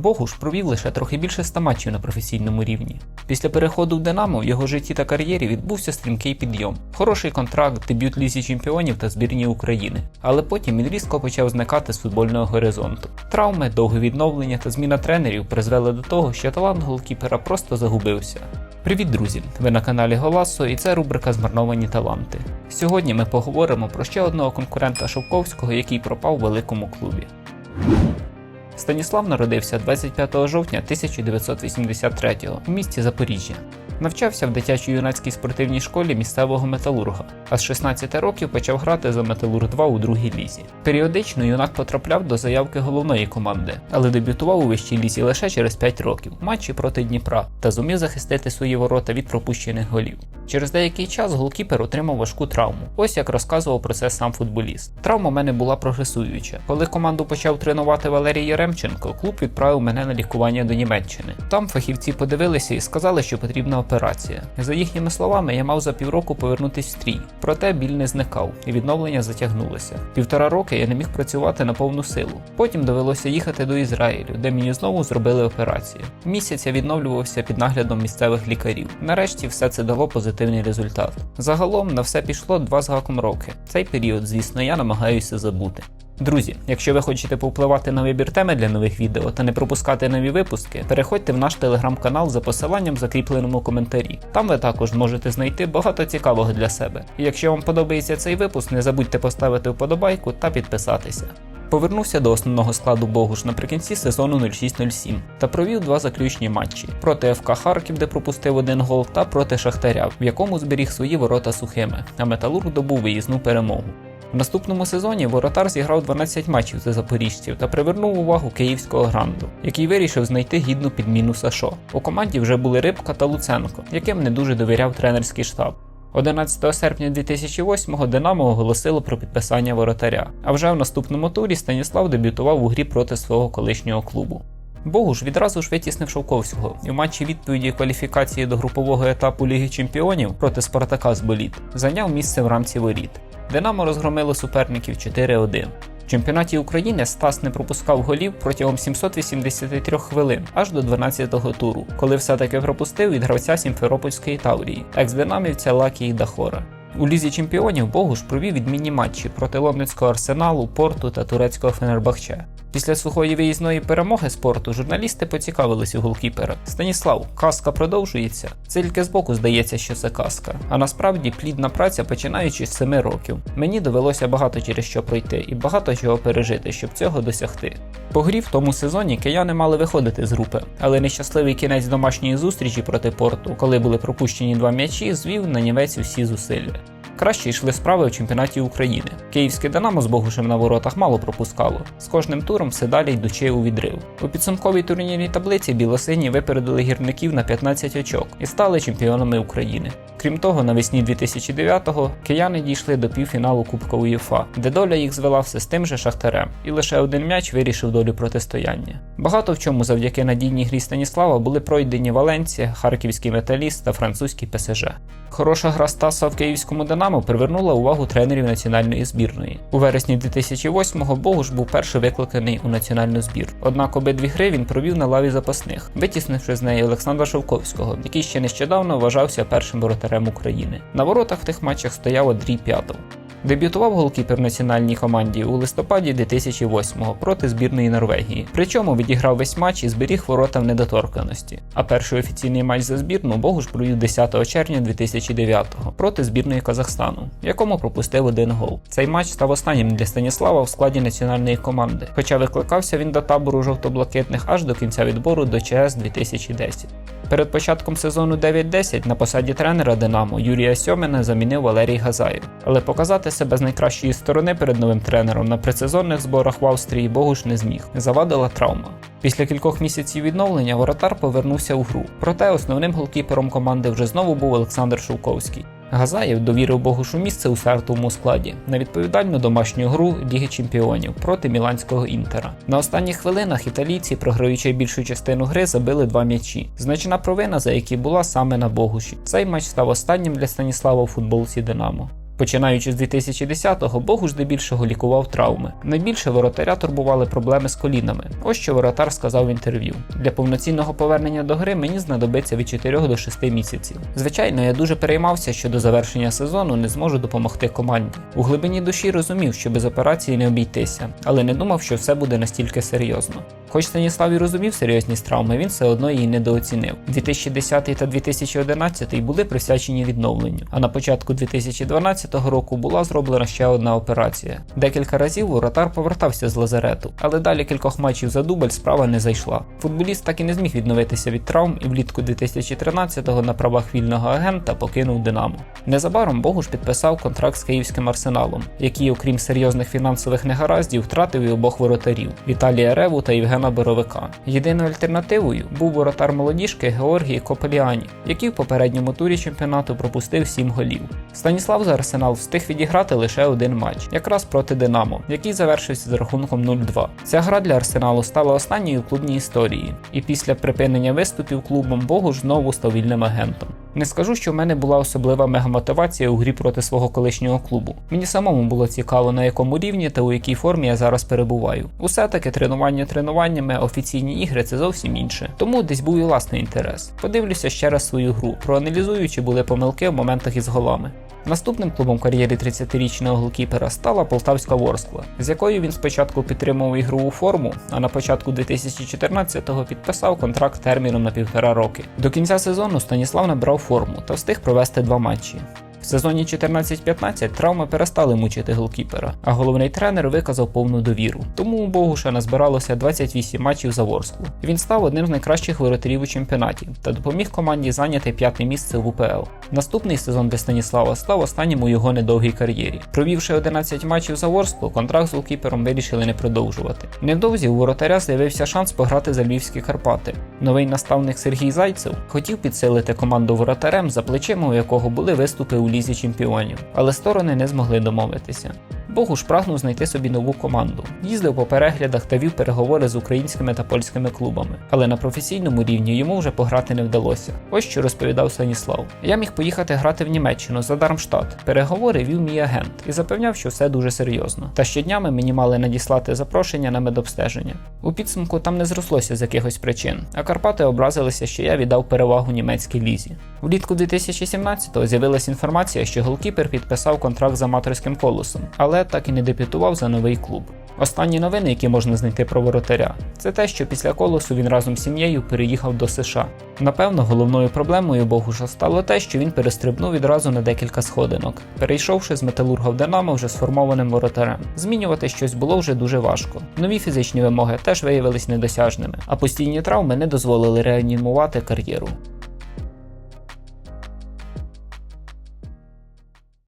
Богуш провів лише трохи більше 100 матчів на професійному рівні. Після переходу в Динамо в його житті та кар'єрі відбувся стрімкий підйом, хороший контракт, дебют Лізі чемпіонів та збірні України. Але потім він різко почав зникати з футбольного горизонту. Травми, довге відновлення та зміна тренерів призвели до того, що талант голкіпера просто загубився. Привіт, друзі! Ви на каналі Голасо і це рубрика Змарновані таланти. Сьогодні ми поговоримо про ще одного конкурента Шовковського, який пропав у великому клубі. Станіслав народився 25 жовтня 1983-го у місті Запоріжжя. Навчався в дитячо-юнацькій спортивній школі місцевого металурга, а з 16 років почав грати за Металург 2 у другій лізі. Періодично юнак потрапляв до заявки головної команди, але дебютував у вищій лізі лише через 5 років в матчі проти Дніпра та зумів захистити свої ворота від пропущених голів. Через деякий час голкіпер отримав важку травму. Ось як розказував про це сам футболіст. Травма в мене була прогресуюча. Коли команду почав тренувати Валерій Яремченко, клуб відправив мене на лікування до Німеччини. Там фахівці подивилися і сказали, що потрібна операція. За їхніми словами, я мав за півроку повернутись в стрій. Проте біль не зникав, і відновлення затягнулося. Півтора роки я не міг працювати на повну силу. Потім довелося їхати до Ізраїлю, де мені знову зробили операцію. Місяць я відновлювався під наглядом місцевих лікарів. Нарешті все це дало позитивний результат. Загалом на все пішло два з гаком роки. Цей період, звісно, я намагаюся забути. Друзі, якщо ви хочете повпливати на вибір теми для нових відео та не пропускати нові випуски, переходьте в наш телеграм-канал за посиланням в закріпленому коментарі. Там ви також можете знайти багато цікавого для себе. І якщо вам подобається цей випуск, не забудьте поставити вподобайку та підписатися. Повернувся до основного складу Богуш наприкінці сезону 06-07 та провів два заключні матчі проти ФК Харків, де пропустив один гол, та проти Шахтаря, в якому зберіг свої ворота сухими, а Металург добув виїзну перемогу. В наступному сезоні воротар зіграв 12 матчів за запоріжців та привернув увагу київського гранду, який вирішив знайти гідну підміну Сашо. У команді вже були Рибка та Луценко, яким не дуже довіряв тренерський штаб. 11 серпня 2008-го Динамо оголосило про підписання воротаря, а вже в наступному турі Станіслав дебютував у грі проти свого колишнього клубу. Богуш відразу ж витіснив Шовковського і в матчі відповіді кваліфікації до групового етапу Ліги Чемпіонів проти Спартака з Боліт зайняв місце в рамці воріт. Динамо розгромило суперників 4-1. Чемпіонаті України Стас не пропускав голів протягом 783 хвилин аж до 12-го туру, коли все-таки пропустив від гравця Сімферопольської Таврії, екс-динамівця Лакії Дахора. У лізі чемпіонів Богуш провів відмінні матчі проти лондонського арсеналу, порту та турецького Фенербахче. Після сухої виїзної перемоги спорту журналісти поцікавились у голкіпера. Станіслав, казка продовжується. Тільки збоку здається, що це казка. А насправді плідна праця починаючи з 7 років. Мені довелося багато через що пройти і багато чого пережити, щоб цього досягти. По грі в тому сезоні кияни мали виходити з групи, але нещасливий кінець домашньої зустрічі проти порту, коли були пропущені два м'ячі, звів на німець усі зусилля. Краще йшли справи у чемпіонаті України. Київське Динамо з Богушем на воротах мало пропускало, з кожним туром все далі йдучи у відрив. У підсумковій турнірній таблиці білосині випередили гірників на 15 очок і стали чемпіонами України. Крім того, навесні 2009-го кияни дійшли до півфіналу Кубка УЄФА, де доля їх звела все з тим же Шахтарем, і лише один м'яч вирішив долю протистояння. Багато в чому завдяки надійній грі Станіслава були пройдені Валенція, Харківський металіст та французький ПСЖ. Хороша гра Стаса в київському Динамо привернула увагу тренерів національної збірної. У вересні 2008-го Богуш був перший викликаний у національну збір. Однак обидві гри він провів на лаві запасних, витіснивши з неї Олександра Шовковського, який ще нещодавно вважався першим воротарем України. На воротах в тих матчах стояв Андрій П'ятов. Дебютував голкіпер в національній команді у листопаді 2008-го проти збірної Норвегії. Причому відіграв весь матч і зберіг ворота в недоторканості. А перший офіційний матч за збірну Богуш провів 10 червня 2009-го проти збірної Казахстану, в якому пропустив один гол. Цей матч став останнім для Станіслава в складі національної команди, хоча викликався він до табору жовто-блакитних аж до кінця відбору до ЧС 2010. Перед початком сезону 9-10 на посаді тренера Динамо Юрія Сьомина замінив Валерій Газаєв, але показати себе з найкращої сторони перед новим тренером на предсезонних зборах в Австрії Богуш не зміг. Завадила травма. Після кількох місяців відновлення воротар повернувся у гру. Проте основним голкіпером команди вже знову був Олександр Шовковський. Газаєв довірив Богушу місце у стартовому складі на відповідальну домашню гру Ліги Чемпіонів проти міланського інтера. На останніх хвилинах італійці, програючи більшу частину гри, забили два м'ячі. Значна провина, за які була саме на Богуші. Цей матч став останнім для Станіслава у футболці Динамо. Починаючи з 2010-го, Богуш здебільшого лікував травми. Найбільше воротаря турбували проблеми з колінами. Ось що воротар сказав в інтерв'ю: для повноцінного повернення до гри мені знадобиться від 4 до 6 місяців. Звичайно, я дуже переймався, що до завершення сезону не зможу допомогти команді. У глибині душі розумів, що без операції не обійтися, але не думав, що все буде настільки серйозно. Хоч Станіслав і розумів серйозність травми, він все одно її недооцінив. 2010 та 2011 були присвячені відновленню, а на початку 2012 року була зроблена ще одна операція. Декілька разів воротар повертався з лазарету, але далі кількох матчів за дубль справа не зайшла. Футболіст так і не зміг відновитися від травм і влітку 2013-го на правах вільного агента покинув Динамо. Незабаром Богуш підписав контракт з київським арсеналом, який, окрім серйозних фінансових негараздів, втратив і обох воротарів Віталія Реву та Євгена Боровика. Єдиною альтернативою був воротар молодіжки Георгій Копеліані, який в попередньому турі чемпіонату пропустив 7 голів. Станіслав за арсенал встиг відіграти лише один матч, якраз проти Динамо, який завершився з рахунком 0-2. Ця гра для арсеналу стала останньою в клубній історії, і після припинення виступів клубом Богуш знову став вільним агентом. Не скажу, що в мене була особлива мегамотивація у грі проти свого колишнього клубу. Мені самому було цікаво, на якому рівні та у якій формі я зараз перебуваю. Усе таки тренування тренування тренуваннями, офіційні ігри це зовсім інше. Тому десь був і власний інтерес. Подивлюся ще раз свою гру, проаналізую, чи були помилки в моментах із голами. Наступним клубом кар'єри 30-річного голкіпера стала Полтавська Ворскла, з якою він спочатку підтримував ігрову форму, а на початку 2014-го підписав контракт терміном на півтора роки. До кінця сезону Станіслав набрав форму та встиг провести два матчі. В сезоні 14-15 травми перестали мучити голкіпера, а головний тренер виказав повну довіру. Тому у Богуша назбиралося 28 матчів за Ворсклу. Він став одним з найкращих воротарів у чемпіонаті та допоміг команді зайняти п'яте місце в УПЛ. Наступний сезон для Станіслава став останнім у його недовгій кар'єрі. Провівши 11 матчів за Ворсклу, контракт з голкіпером вирішили не продовжувати. Невдовзі у воротаря з'явився шанс пограти за львівські Карпати. Новий наставник Сергій Зайцев хотів підсилити команду воротарем, за плечима у якого були виступи у лізі чемпіонів, але сторони не змогли домовитися. Богуш прагнув знайти собі нову команду, їздив по переглядах та вів переговори з українськими та польськими клубами, але на професійному рівні йому вже пограти не вдалося. Ось що розповідав Станіслав. Я міг поїхати грати в Німеччину за Дармштадт. Переговори вів мій агент і запевняв, що все дуже серйозно. Та щоднями мені мали надіслати запрошення на медобстеження. У підсумку там не зрослося з якихось причин, а Карпати образилися, що я віддав перевагу німецькій лізі. Влітку 2017-го з'явилася інформація, що голкіпер підписав контракт з аматорським колосом, але так і не дебютував за новий клуб. Останні новини, які можна знайти про воротаря, це те, що після колосу він разом з сім'єю переїхав до США. Напевно, головною проблемою Богуша стало те, що він перестрибнув відразу на декілька сходинок, перейшовши з металурга в Динамо вже сформованим воротарем. Змінювати щось було вже дуже важко. Нові фізичні вимоги теж виявились недосяжними, а постійні травми не дозволили реанімувати кар'єру.